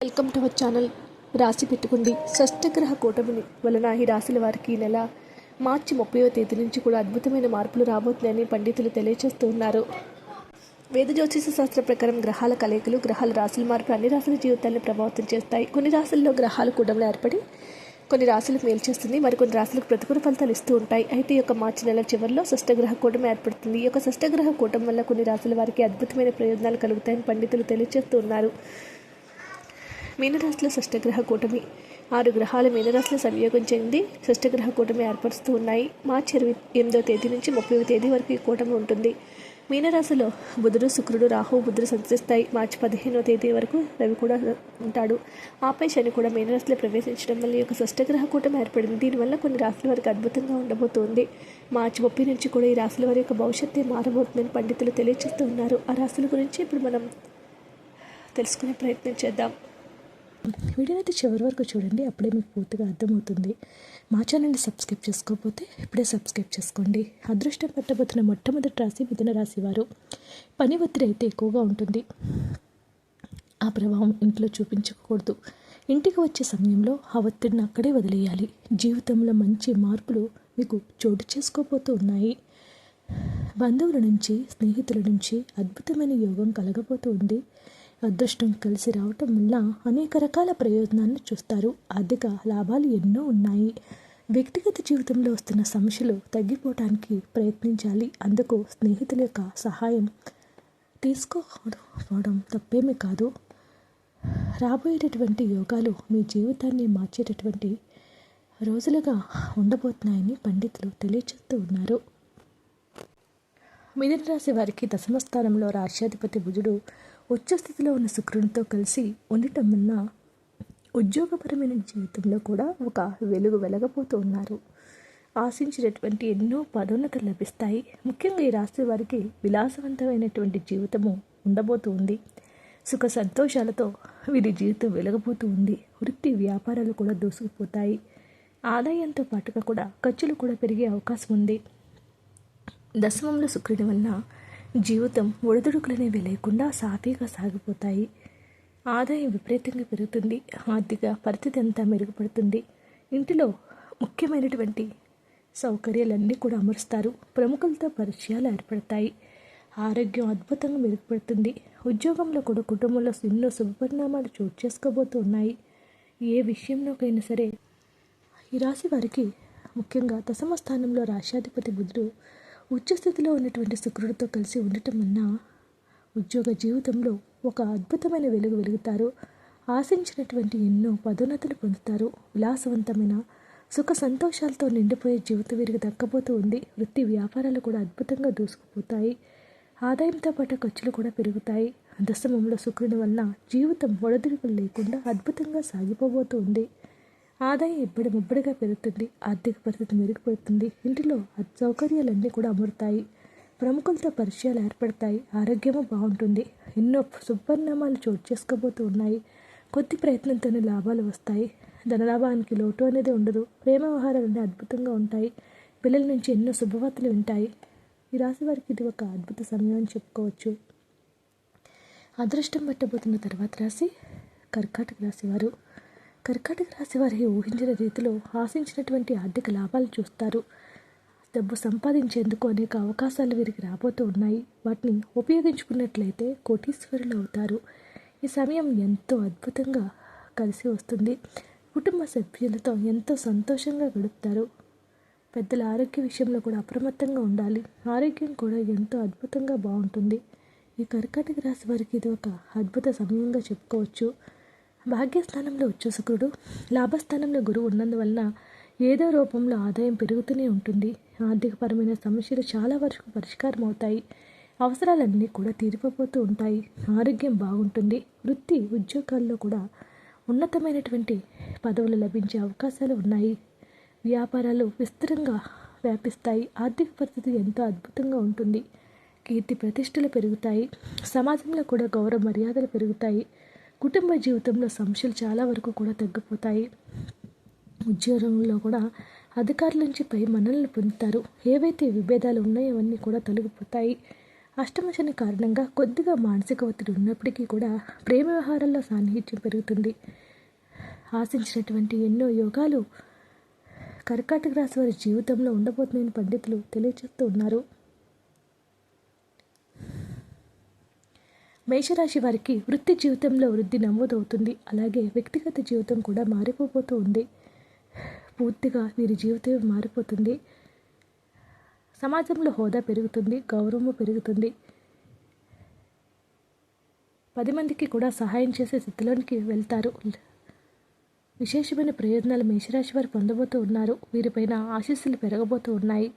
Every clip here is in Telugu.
వెల్కమ్ టు అవర్ ఛానల్ రాశి పెట్టుకుంది. షష్టగ్రహ కూటమిని వలన ఈ రాశుల వారికి ఈ నెల మార్చి ముప్పైవ తేదీ నుంచి కూడా అద్భుతమైన మార్పులు రాబోతున్నాయని పండితులు తెలియజేస్తూ ఉన్నారు. వేద జ్యోతిష శాస్త్ర ప్రకారం గ్రహాల కలయికలు గ్రహాల రాశుల మార్పులు అన్ని రాశుల జీవితాన్ని ప్రభావితం చేస్తాయి. కొన్ని రాశుల్లో గ్రహాలు కూటమిలో ఏర్పడి కొన్ని రాశులకు మేలు చేస్తుంది. మరికొన్ని రాశులకు ప్రతికూల ఫలితాలు ఇస్తూ ఉంటాయి. అయితే ఈ యొక్క మార్చి నెల చివరిలో షష్టగ్రహ కూటమి ఏర్పడుతుంది. ఈ యొక్క షష్టగ్రహ కూటమి వల్ల కొన్ని రాశుల వారికి అద్భుతమైన ప్రయోజనాలు కలుగుతాయని పండితులు తెలియజేస్తూ ఉన్నారు. మీనరాశిలో షష్టగ్రహ కూటమి. ఆరు గ్రహాలు మీనరాశిలో సంయోగం చెంది షష్టగ్రహ కూటమి ఏర్పరుస్తూ ఉన్నాయి. మార్చి ఇరవై ఎనిమిదో తేదీ నుంచి ముప్పై తేదీ వరకు ఈ కూటమి ఉంటుంది. మీనరాశిలో బుధుడు శుక్రుడు రాహు బుధుడు సంచరిస్తాయి. మార్చి పదిహేనో తేదీ వరకు రవి కూడా ఉంటాడు. ఆపై శని కూడా మీనరాశిలో ప్రవేశించడం వల్ల ఈ యొక్క షష్టగ్రహ కూటమి ఏర్పడింది. దీనివల్ల కొన్ని రాశుల వారికి అద్భుతంగా ఉండబోతోంది. మార్చి ముప్పై నుంచి కూడా ఈ రాశుల వారి యొక్క భవిష్యత్తే మారబోతుందని పండితులు తెలియజేస్తూ ఉన్నారు. ఆ రాశుల గురించి ఇప్పుడు మనం తెలుసుకునే ప్రయత్నం చేద్దాం. వీడియోని అయితే చివరి వరకు చూడండి అప్పుడే మీకు పూర్తిగా అర్థమవుతుంది. మా ఛానల్ని సబ్స్క్రైబ్ చేసుకోకపోతే ఇప్పుడే సబ్స్క్రైబ్ చేసుకోండి. అదృష్టం పట్టబోతున్న మొట్టమొదటి రాశి మిథున రాశి వారు. పని ఒత్తిడి అయితే ఎక్కువగా ఉంటుంది. ఆ ప్రభావం ఇంట్లో చూపించకూడదు. ఇంటికి వచ్చే సమయంలో ఆ ఒత్తిడిని అక్కడే వదిలేయాలి. జీవితంలో మంచి మార్పులు మీకు చోటు చేసుకోబోతూ ఉన్నాయి. బంధువుల నుంచి స్నేహితుల నుంచి అద్భుతమైన యోగం కలగబోతూ ఉంది. అదృష్టం కలిసి రావటం వల్ల అనేక రకాల ప్రయోజనాలను చూస్తారు. ఆర్థిక లాభాలు ఎన్నో ఉన్నాయి. వ్యక్తిగత జీవితంలో వస్తున్న సమస్యలు తగ్గిపోవటానికి ప్రయత్నించాలి. అందుకు స్నేహితుల యొక్క సహాయం తీసుకోవడం తప్పేమీ కాదు. రాబోయేటటువంటి యోగాలు మీ జీవితాన్ని మార్చేటటువంటి రోజులుగా ఉండబోతున్నాయని పండితులు తెలియజేస్తూ ఉన్నారు. మిథున రాశి వారికి దశమ స్థానంలో రాష్ట్రాధిపతి బుధుడు ఉచ్చస్థితిలో ఉన్న శుక్రునితో కలిసి ఉండటం వల్ల ఉద్యోగపరమైన జీవితంలో కూడా ఒక వెలుగు వెలగబోతూ ఉన్నారు. ఆశించినటువంటి ఎన్నో పదోన్నతలు లభిస్తాయి. ముఖ్యంగా ఈ రాశి వారికి విలాసవంతమైనటువంటి జీవితము ఉండబోతూ ఉంది. సుఖ సంతోషాలతో వీరి జీవితం వెలగబోతూ ఉంది. వృత్తి వ్యాపారాలు కూడా దూసుకుపోతాయి. ఆదాయంతో పాటుగా కూడా ఖర్చులు కూడా పెరిగే అవకాశం ఉంది. దశమంలో శుక్రుడి వలన జీవితం ఒడిదుడుకులనేవి లేకుండా సాఫీగా సాగిపోతాయి. ఆదాయం విపరీతంగా పెరుగుతుంది. ఆర్థిక పరిస్థితి అంతా మెరుగుపడుతుంది. ఇంటిలో ముఖ్యమైనటువంటి సౌకర్యాలన్నీ కూడా అమరుస్తారు. ప్రముఖులతో పరిచయాలు ఏర్పడతాయి. ఆరోగ్యం అద్భుతంగా మెరుగుపడుతుంది. ఉద్యోగంలో కూడా కుటుంబంలో ఎన్నో శుభపరిణామాలు చోటు చేసుకోబోతూ ఉన్నాయి ఏ విషయంలోకైనా సరే ఈ రాశి వారికి ముఖ్యంగా దశమ స్థానంలో రాష్ట్రాధిపతి బుధుడు ఉచ్చస్థితిలో ఉన్నటువంటి శుక్రుడితో కలిసి ఉండటం వలన ఉద్యోగ జీవితంలో ఒక అద్భుతమైన వెలుగు వెలుగుతారు. ఆశించినటువంటి ఎన్నో పదోన్నతులు పొందుతారు. విలాసవంతమైన సుఖ సంతోషాలతో నిండిపోయే జీవితం వీరికి దక్కబోతూ ఉంది. వృత్తి వ్యాపారాలు కూడా అద్భుతంగా దూసుకుపోతాయి. ఆదాయంతో పాటు ఖర్చులు కూడా పెరుగుతాయి. దశమంలో శుక్రుని వలన జీవితం ఒడదుడుకులు లేకుండా అద్భుతంగా సాగిపోబోతూ ఉంది. ఆదాయం ఇబ్బడి ముబ్బడిగా పెరుగుతుంది ఆర్థిక పరిస్థితి మెరుగుపడుతుంది. ఇంటిలో సౌకర్యాలన్నీ కూడా అమరుతాయి. ప్రముఖులతో పరిచయాలు ఏర్పడతాయి. ఆరోగ్యము బాగుంటుంది. ఎన్నో సుపరిణామాలు చోటు చేసుకోబోతూ ఉన్నాయి. కొద్ది ప్రయత్నంతోనే లాభాలు వస్తాయి. ధనలాభానికి లోటు అనేది ఉండదు. ప్రేమ వ్యవహారాలన్నీ అద్భుతంగా ఉంటాయి. పిల్లల నుంచి ఎన్నో శుభవార్తలు ఉంటాయి ఈ రాశి వారికి ఇది ఒక అద్భుత సమయం అని చెప్పుకోవచ్చు. అదృష్టం పట్టబోతున్న తర్వాత రాశి కర్కాటక రాశి వారు. కర్కాటక రాశి వారి ఊహించిన రీతిలో ఆశించినటువంటి ఆర్థిక లాభాలు చూస్తారు. డబ్బు సంపాదించేందుకు అనేక అవకాశాలు వీరికి రాబోతూ ఉన్నాయి. వాటిని ఉపయోగించుకున్నట్లయితే కోటీశ్వరులు అవుతారు. ఈ సమయం ఎంతో అద్భుతంగా కలిసి వస్తుంది. కుటుంబ సభ్యులతో ఎంతో సంతోషంగా గడుపుతారు. పెద్దల ఆరోగ్య విషయంలో కూడా అప్రమత్తంగా ఉండాలి. ఆరోగ్యం కూడా ఎంతో అద్భుతంగా బాగుంటుంది. ఈ కర్కాటక రాశి వారికి ఇది ఒక అద్భుత సమయంగా చెప్పుకోవచ్చు. భాగ్యస్థానంలో వచ్చే శుక్రుడు లాభస్థానంలో గురువు ఉన్నందువలన ఏదో రూపంలో ఆదాయం పెరుగుతూనే ఉంటుంది. ఆర్థికపరమైన సమస్యలు చాలా వరకు పరిష్కారం అవుతాయి అవసరాలన్నీ కూడా తీరిపోతూ ఉంటాయి. ఆరోగ్యం బాగుంటుంది. వృత్తి ఉద్యోగాల్లో కూడా ఉన్నతమైనటువంటి పదవులు లభించే అవకాశాలు ఉన్నాయి. వ్యాపారాలు విస్తృతంగా వ్యాపిస్తాయి. ఆర్థిక పరిస్థితి ఎంతో అద్భుతంగా ఉంటుంది. కీర్తి ప్రతిష్టలు పెరుగుతాయి. సమాజంలో కూడా గౌరవ మర్యాదలు పెరుగుతాయి. కుటుంబ జీవితంలో సమస్యలు చాలా వరకు కూడా తగ్గిపోతాయి. ఉద్యోగంలో కూడా అధికారుల నుంచి పై మన్ననలు పొందుతారు. ఏవైతే విభేదాలు ఉన్నాయో అవన్నీ కూడా తొలగిపోతాయి. అష్టమశని కారణంగా కొద్దిగా మానసిక ఒత్తిడి ఉన్నప్పటికీ కూడా ప్రేమ వ్యవహారాల్లో సాన్నిహిత్యం పెరుగుతుంది. ఆశించినటువంటి ఎన్నో యోగాలు కర్కాటక రాశి వారి జీవితంలో ఉండబోతున్నాయని పండితులు తెలియజేస్తూ ఉన్నారు. మేషరాశి వారికి వృత్తి జీవితంలో వృద్ధి నమోదవుతుంది. అలాగే వ్యక్తిగత జీవితం కూడా మారిపోతూ ఉంది. పూర్తిగా వీరి జీవితం మారిపోతుంది. సమాజంలో హోదా పెరుగుతుంది గౌరవము పెరుగుతుంది. పది మందికి కూడా సహాయం చేసే స్థితిలోనికి వెళ్తారు. విశేషమైన ప్రయోజనాలు మేషరాశి వారు పొందబోతూ ఉన్నారు. వీరిపైన ఆశీస్సులు పెరగబోతూ ఉన్నాయి.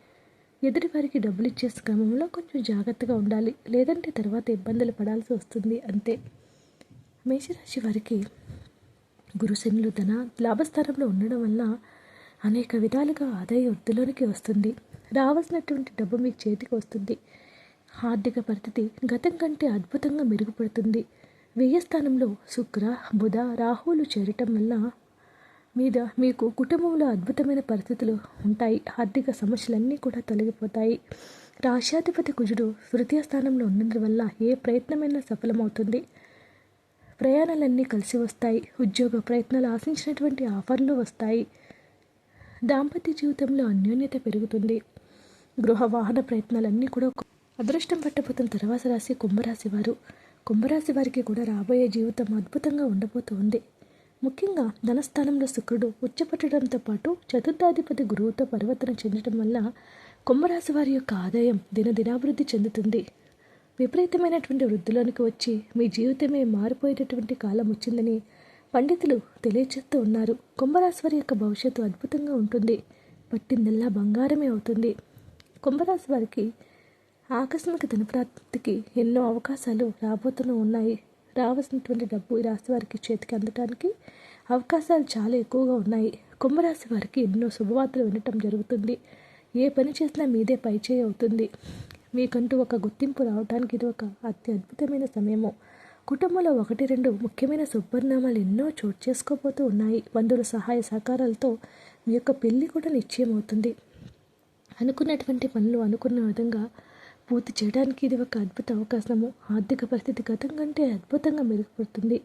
ఎదుటి వారికి డబ్బులు ఇచ్చే క్రమంలో కొంచెం జాగ్రత్తగా ఉండాలి. లేదంటే తర్వాత ఇబ్బందులు పడాల్సి వస్తుంది అంతే. మేషరాశి వారికి గురుశనులు తన లాభస్థానంలో ఉండడం వల్ల అనేక విధాలుగా ఆదాయ వృద్ధిలోనికి వస్తుంది. రావాల్సినటువంటి డబ్బు మీకు చేతికి వస్తుంది. ఆర్థిక పరిస్థితి గతం కంటే అద్భుతంగా మెరుగుపడుతుంది. వ్యయస్థానంలో శుక్ర బుధ రాహువులు చేరటం వల్ల మీద మీకు కుటుంబంలో అద్భుతమైన పరిస్థితులు ఉంటాయి. ఆర్థిక సమస్యలన్నీ కూడా తొలగిపోతాయి. రాష్ట్రాధిపతి కుజుడు తృతీయ స్థానంలో ఉన్నందువల్ల ఏ ప్రయత్నమైనా సఫలమవుతుంది. ప్రయాణాలన్నీ కలిసి వస్తాయి. ఉద్యోగ ప్రయత్నాలు ఆశించినటువంటి ఆఫర్లు వస్తాయి. దాంపత్య జీవితంలో అన్యోన్యత పెరుగుతుంది. గృహ వాహన ప్రయత్నాలన్నీ కూడా అదృష్టం పట్టబోతున్న తర్వాత రాశి కుంభరాశి వారు. కుంభరాశి వారికి కూడా రాబోయే జీవితం అద్భుతంగా ఉండబోతోంది. ముఖ్యంగా ధనస్థానంలో శుక్రుడు ఉచ్చపట్టడంతో పాటు చతుర్థాధిపతి గురువుతో పరివర్తన చెందడం వల్ల కుంభరాశి వారి యొక్క ఆదాయం దినదినాభివృద్ధి చెందుతుంది. విపరీతమైనటువంటి వృద్ధిలోనికి వచ్చి మీ జీవితమే మారిపోయేటటువంటి కాలం వచ్చిందని పండితులు తెలియచేస్తూ ఉన్నారు. కుంభరాశి వారి యొక్క భవిష్యత్తు అద్భుతంగా ఉంటుంది. పట్టిందల్లా బంగారమే అవుతుంది. కుంభరాశి వారికి ఆకస్మిక ధనప్రాప్తికి ఎన్నో అవకాశాలు రాబోతూనే ఉన్నాయి. రావాల్సినటువంటి డబ్బు ఈ రాశి వారికి చేతికి అందటానికి అవకాశాలు చాలా ఎక్కువగా ఉన్నాయి. కుంభరాశి వారికి ఎన్నో శుభవార్తలు వినటం జరుగుతుంది. ఏ పని చేసినా మీదే పైచేయి అవుతుంది. మీకంటూ ఒక గుర్తింపు రావడానికి ఇది ఒక అతి అద్భుతమైన సమయము. కుటుంబంలో ఒకటి రెండు ముఖ్యమైన శుభపరిణామాలు ఎన్నో చోటు చేసుకోబోతూ ఉన్నాయి. బంధువుల సహాయ సహకారాలతో మీ యొక్క పెళ్ళి కూడా నిశ్చయం అవుతుంది అనుకున్నటువంటి పనులు అనుకున్న విధంగా పూర్తి చేయడానికి ఇది ఒక అద్భుత అవకాశము. ఆర్థిక పరిస్థితి గతం కంటే అద్భుతంగా మెరుగుపడుతుంది.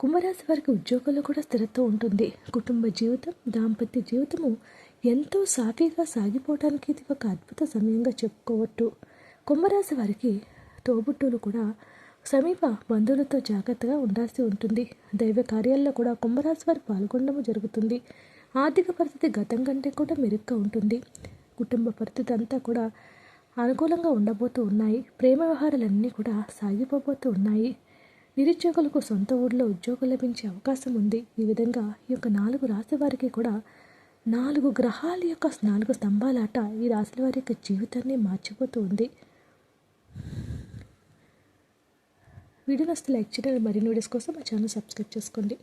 కుంభరాశి వారికి ఉద్యోగంలో కూడా స్థిరత్వం ఉంటుంది. కుటుంబ జీవితం దాంపత్య జీవితము ఎంతో సాఫీగా సాగిపోవడానికి ఇది ఒక అద్భుత సమయంగా చెప్పుకోవచ్చు. కుంభరాశి వారికి తోబుట్టులు కూడా సమీప బంధువులతో జాగ్రత్తగా ఉండాల్సి ఉంటుంది. దైవ కార్యాల్లో కూడా కుంభరాశి వారు పాల్గొనడం జరుగుతుంది. ఆర్థిక పరిస్థితి గతం కంటే కూడా మెరుగ్గా ఉంటుంది. కుటుంబ పరిస్థితి అంతా కూడా అనుకూలంగా ఉండబోతూ ఉన్నాయి. ప్రేమ వ్యవహారాలన్నీ కూడా సాగిపోబోతూ ఉన్నాయి. నిరుద్యోగులకు సొంత ఊళ్ళో ఉద్యోగం లభించే అవకాశం ఉంది. ఈ విధంగా ఈ యొక్క నాలుగు రాశి వారికి కూడా నాలుగు గ్రహాల యొక్క నాలుగు స్తంభాలాట ఈ రాశుల వారి యొక్క జీవితాన్ని మార్చిపోతూ ఉంది. వీడియో నస్తే లైక్ చేయాలి మరిన్ని వీడియోస్ కోసం మా ఛానల్ సబ్స్క్రైబ్ చేసుకోండి.